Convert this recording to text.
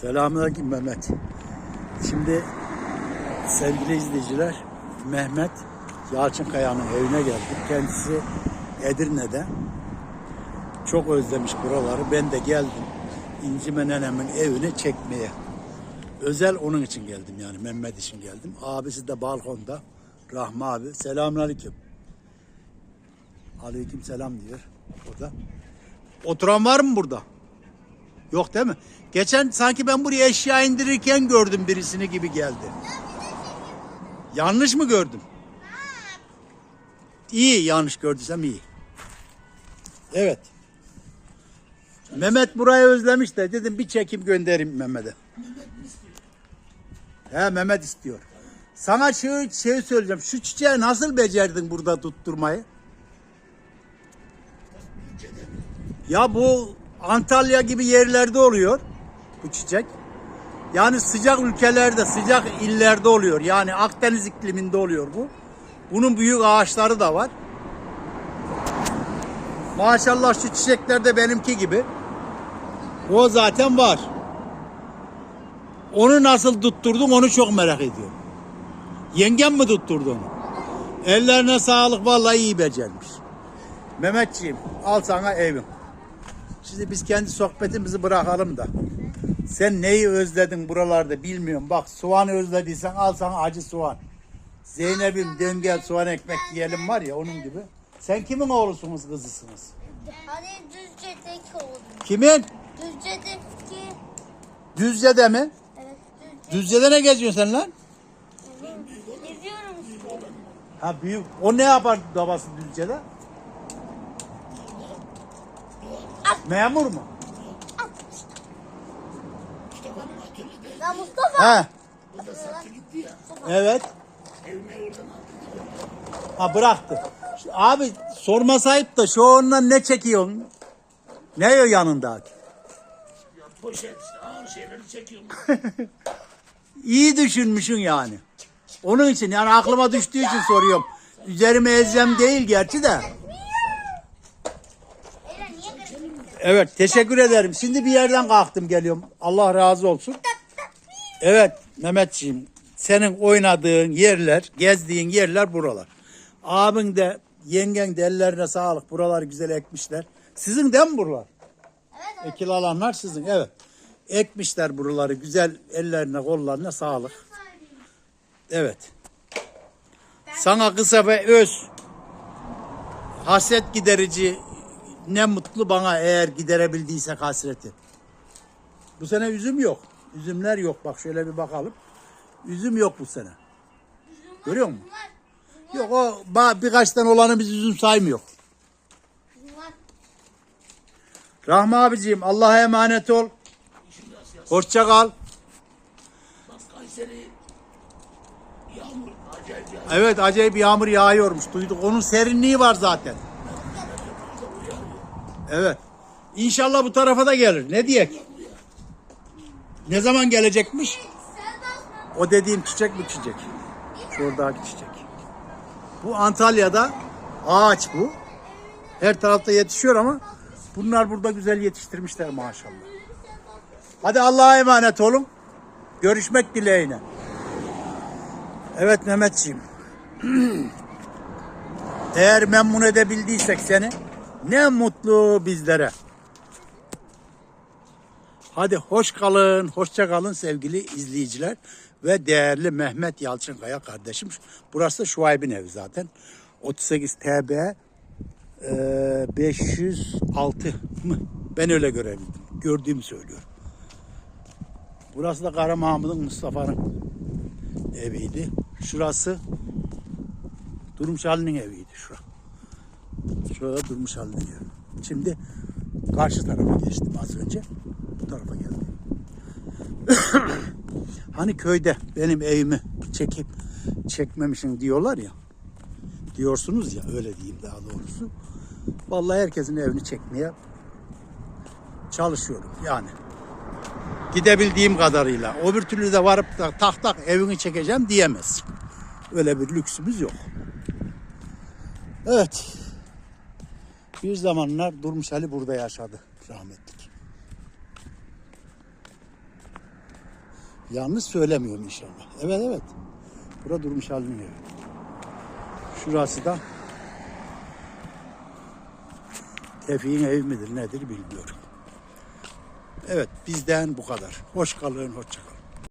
Selamünaleyküm Mehmet. Şimdi sevgili izleyiciler Mehmet Yalçınkaya'nın evine geldik. Kendisi Edirne'de. Çok özlemiş buraları. Ben de geldim. İncimen nenemin evini çekmeye. Özel onun için geldim yani Mehmet için geldim. Abisi de balkonda. Rahmi abi. Selamünaleyküm. Aleyküm selam diyor burada. Oturan var mı burada? Yok değil mi? Geçen sanki ben buraya eşya indirirken gördüm birisini gibi geldi. Yanlış mı gördüm? İyi yanlış gördüysem iyi. Evet. Mehmet burayı özlemiş de dedim bir çekim göndereyim Mehmet'e. He Mehmet istiyor. Sana şu şey söyleyeceğim. Şu çiçeği nasıl becerdin burada tutturmayı? Ya bu Antalya gibi yerlerde oluyor bu çiçek. Yani sıcak ülkelerde, sıcak illerde oluyor. Yani Akdeniz ikliminde oluyor bu. Bunun büyük ağaçları da var. Maşallah şu çiçekler de benimki gibi. O zaten var. Onu nasıl tutturdun onu çok merak ediyorum. Yengem mi tutturdu onu? Ellerine sağlık vallahi iyi becermiş. Mehmetciğim al sana evim. Şimdi biz kendi sohbetimizi bırakalım da. Sen neyi özledin buralarda bilmiyorum. Bak soğanı özlediysen al sana acı soğan. Zeynep'im dön gel soğan ekmek yiyelim var ya onun gibi. Sen kimin oğlusunuz kızısınız? Hani Düzce'deki oğlum. Kimin? Düzce'deki Düzce'de mi? evet Düzce. Düzce'de ne geziyorsun sen lan? Geziyorum işte. Ha büyük. O ne yapar babası Düzce'de? Memur mu? Ya Mustafa. He. Evet. Ha bıraktı. Abi sorma sahip da şu ondan ne çekiyorsun? Ne o yanında? Poşet işte ağır şeyleri çekiyorum. İyi düşünmüşsün yani. Onun için yani aklıma düştüğü için soruyorum. Üzerime ezeceğim değil gerçi de. Evet teşekkür ederim. Şimdi bir yerden kalktım geliyorum. Allah razı olsun. Evet Mehmetciğim senin oynadığın yerler, gezdiğin yerler buralar. Abin de yengen de ellerine sağlık. Buraları güzel ekmişler. Sizin de mi buralar? Evet Ekil alanlar sizin evet. Ekmişler buraları güzel ellerine kollarına sağlık. Evet. Sana kısa ve öz hasret giderici ne mutlu bana eğer giderebildiysek hasreti. Bu sene üzüm yok. Üzümler yok. Bak şöyle bir bakalım. Üzüm yok bu sene. Görüyor musun? Yok o birkaç tane olanı biz üzüm saymıyor. Rahmi abiciğim Allah'a emanet ol. Hoşça kal. Bak Kayseri yağmur acayip yağmur. Evet acayip yağmur yağıyormuş duyduk. Onun serinliği var zaten. Evet. İnşallah bu tarafa da gelir. Ne diyek? Ne zaman gelecekmiş? O dediğim çiçek mi çiçek? Şuradaki çiçek. Bu Antalya'da ağaç bu. Her tarafta yetişiyor ama bunlar burada güzel yetiştirmişler maşallah. Hadi Allah'a emanet olun. Görüşmek dileğiyle. Evet Mehmetciğim. Eğer memnun edebildiysek seni ne mutlu bizlere. Hadi hoş kalın, hoşça kalın sevgili izleyiciler ve değerli Mehmet Yalçınkaya kardeşim. Burası da Şuayb'in evi zaten. 38 TB e, 506 mı? Ben öyle görebildim. Gördüğümü söylüyorum. Burası da Kara Mahmud'un Mustafa'nın eviydi. Şurası Durmuş Ali'nin eviydi şura. Şurada Durmuş Ali'nin evi. Şimdi karşı tarafa geçtim az önce. Bu tarafa geldim. hani köyde benim evimi çekip çekmemişsin diyorlar ya. Diyorsunuz ya öyle diyeyim daha doğrusu. Vallahi herkesin evini çekmeye çalışıyorum yani. Gidebildiğim kadarıyla. Öbür türlü de varıp da tak tak evini çekeceğim diyemez. Öyle bir lüksümüz yok. Evet. Bir zamanlar Durmuş Ali burada yaşadı rahmetlik. Yanlış söylemiyorum inşallah. Evet evet. Bura Durmuş Ali'nin evi. Şurası da Tevfik'in evi midir nedir bilmiyorum. Evet bizden bu kadar. Hoş kalın, hoşça kalın.